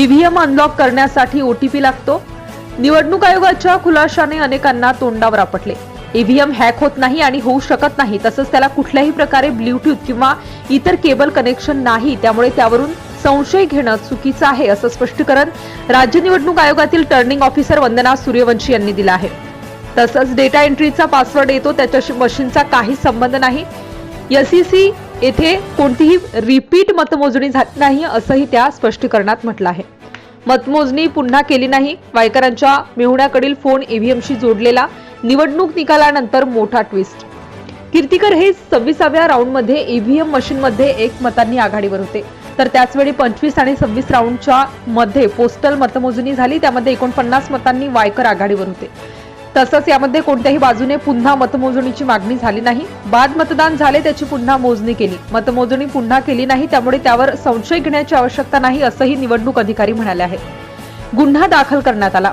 EVM unlock करण्यासाठी OTP लागतो. निवडणूक आयोगाच्या खुलाशाने अनेकांना तोंडावर आपटले. ईव्हीएम हॅक होत नाही आणि होऊ शकत नाही तसंच त्याला कुठल्याही प्रकारे ब्ल्यूटूथ किंवा इतर केबल कनेक्शन नाही त्यामुळे त्यावरून संशय घेणं चुकीचं आहे असं स्पष्टीकरण राज्य निवडणूक आयोगातील टर्निंग ऑफिसर वंदना सूर्यवंशी यांनी दिलं आहे. तसंच डेटा एंट्रीचा पासवर्ड येतो त्याच्याशी मशीनचा काही संबंध नाही. एसईसी येथे कोणतीही रिपीट मतमोजणी झाली नाही असंही त्या स्पष्टीकरणात म्हटलं आहे. मतमोजणी पुन्हा केली नाही. वायकरांच्या मेहुण्याकडील फोन ईव्हीएमशी जोडलेला निवडणूक निकालानंतर मोठा ट्विस्ट कीर्तिकर हे सव्वीसाव्या राऊंडमध्ये ईव्हीएम मशीनमध्ये एक मतांनी आघाडीवर होते. तर त्याचवेळी पंचवीस आणि सव्वीस राऊंडच्या मध्ये पोस्टल मतमोजणी झाली. त्यामध्ये एकोणपन्नास मतांनी वायकर आघाडीवर होते. तसंच यामध्ये कोणत्याही बाजूने पुन्हा मतमोजणीची मागणी झाली नाही. बाद मतदान झाले त्याची पुन्हा मोजणी केली. मतमोजणी पुन्हा केली नाही त्यामुळे त्यावर संशय घेण्याची आवश्यकता नाही असंही निवडणूक अधिकारी म्हणाले आहेत. गुन्हा दाखल करण्यात आला.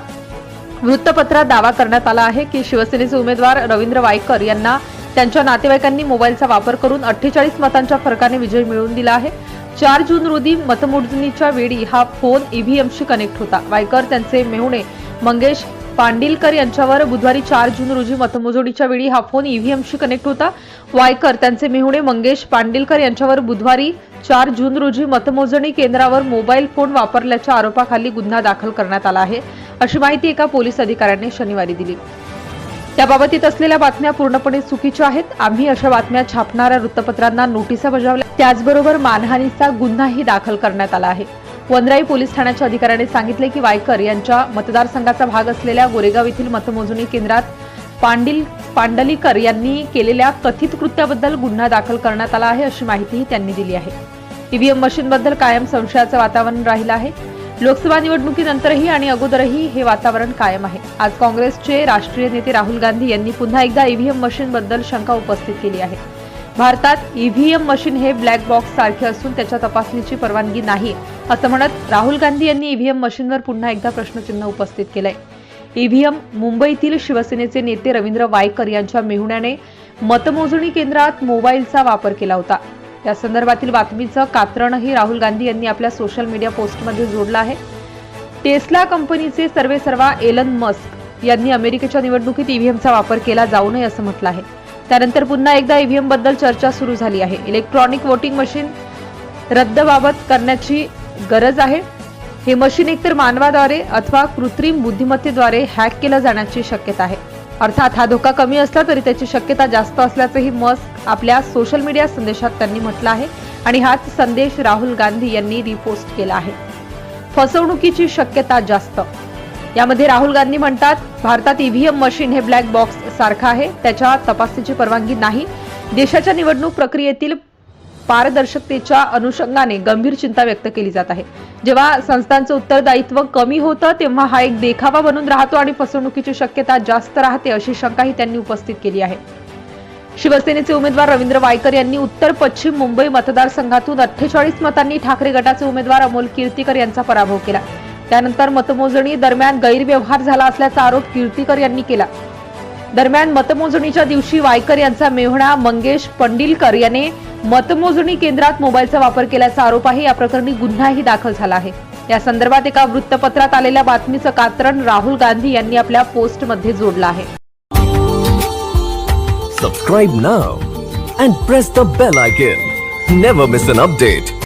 वृत्तपत्रात दावा करण्यात आला आहे की शिवसेनेचे उमेदवार रवींद्र वायकर यांना त्यांच्या नातेवाईकांनी मोबाईलचा वापर करून अठ्ठेचाळीस मतांच्या फरकाने विजय मिळवून दिला आहे. चार जून रोजी मतमोजणीच्या वेळी हा फोन ईव्हीएमशी कनेक्ट होता. वायकर त्यांचे मेहुणे मंगेश पांडिलकर यांच्यावर बुधवारी चार जून रोजी मतमोजणीच्या वेळी हा फोन ईव्हीएमशी कनेक्ट होता. वायकर त्यांचे मेहुणे मंगेश पांडिलकर यांच्यावर बुधवारी चार जून रोजी मतमोजणी केंद्रावर मोबाईल फोन वापरल्याच्या आरोपाखाली गुन्हा दाखल करण्यात आला आहे. अशी माहिती एका पोलीस अधिकाऱ्याने शनिवारी दिली. त्याबाबत येत असलेल्या बातम्या पूर्णपणे चुकीच्या आहेत. आम्ही अशा बातम्या छापणाऱ्या वृत्तपत्रांना नोटिसा बजावल्या. त्याचबरोबर मानहानीचा गुन्हाही दाखल करण्यात आला आहे. वनराई पोलीस ठाण्याच्या अधिकाऱ्याने सांगितले की वायकर यांच्या मतदारसंघाचा भाग असलेल्या गोरेगाव येथील मतमोजणी केंद्रात पांडिल पांडलीकर यांनी केलेल्या कथित कृत्याबद्दल गुन्हा दाखल करण्यात आला आहे अशी माहितीही त्यांनी दिली आहे. ईव्हीएम मशीनबद्दल कायम संशयाचं वातावरण राहिलं आहे. लोकसभा निवडणुकीनंतरही आणि अगोदरही हे वातावरण कायम आहे. आज काँग्रेसचे राष्ट्रीय नेते राहुल गांधी यांनी पुन्हा एकदा ईव्हीएम मशीनबद्दल शंका उपस्थित केली आहे. भारतात ईव्हीएम मशीन हे ब्लॅक बॉक्स सारखे असून त्याच्या तपासणीची परवानगी नाही असं म्हणत राहुल गांधी यांनी ईव्हीएम मशीनवर पुन्हा एकदा प्रश्नचिन्ह उपस्थित केलंय. ईव्हीएम मुंबईतील शिवसेनेचे नेते रवींद्र वायकर यांच्या मेहुण्याने मतमोजणी केंद्रात मोबाईलचा वापर केला होता. या संदर्भातील बातमीचं कात्रणही राहुल गांधी यांनी आपल्या सोशल मीडिया पोस्टमध्ये जोडलं आहे. टेस्ला कंपनीचे सर्वे सर्वा एलन मस्क यांनी अमेरिकेच्या निवडणुकीत ईव्हीएमचा वापर केला जाऊ नये असं म्हटलं आहे. त्यानंतर पुन्हा एकदा ईव्हीएमबद्दल चर्चा सुरू झाली आहे. इलेक्ट्रॉनिक वोटिंग मशीन रद्दबाबत करण्याची गरज आहे. हे मशीन एकतर मानवाद्वारे अथवा कृत्रिम बुद्धिमत्तेद्वारे हॅक केलं जाण्याची शक्यता आहे. अर्थात हा धोका कमी असला तरी त्याची शक्यता जास्त असल्याचंही मस्क आपल्या सोशल मीडिया संदेशात त्यांनी म्हटलं आहे आणि हाच संदेश राहुल गांधी यांनी रिपोस्ट केला आहे. फसवणुकीची शक्यता जास्त. यामध्ये राहुल गांधी म्हणतात भारतात ईव्हीएम मशीन हे ब्लॅक बॉक्स सारखं आहे. त्याच्या तपासणीची परवानगी नाही. देशाच्या निवडणूक प्रक्रियेतील पारदर्शकतेच्या अनुषंगाने गंभीर चिंता व्यक्त केली जात आहे. जेव्हा संस्थांचं उत्तरदायित्व कमी होतं तेव्हा हा एक देखावा बनून राहतो आणि फसवणुकीची शक्यता जास्त राहते अशी शंकाही त्यांनी उपस्थित केली आहे. शिवसेनेचे उमेदवार रवींद्र वायकर यांनी उत्तर पश्चिम मुंबई मतदारसंघातून अठ्ठेचाळीस मतांनी ठाकरे गटाचे उमेदवार अमोल कीर्तीकर यांचा पराभव केला. त्यानंतर मतमोजणी दरम्यान गैरव्यवहार झाला असल्याचा आरोप कीर्तीकर यांनी केला. दरम्यान मतमोजणीच्या दिवशी वायकर यांचा मेहुणा मंगेश पंडिलकर याने मतमोजणी केंद्रात मोबाईलचा वापर केल्याचा आरोप आहे. या प्रकरणी गुन्हाही दाखल झाला आहे. या संदर्भात एका वृत्तपत्रात आलेल्या बातमीचं कात्रण राहुल गांधी यांनी आपल्या पोस्टमध्ये जोडलं आहे. Subscribe now and press the bell icon never miss an update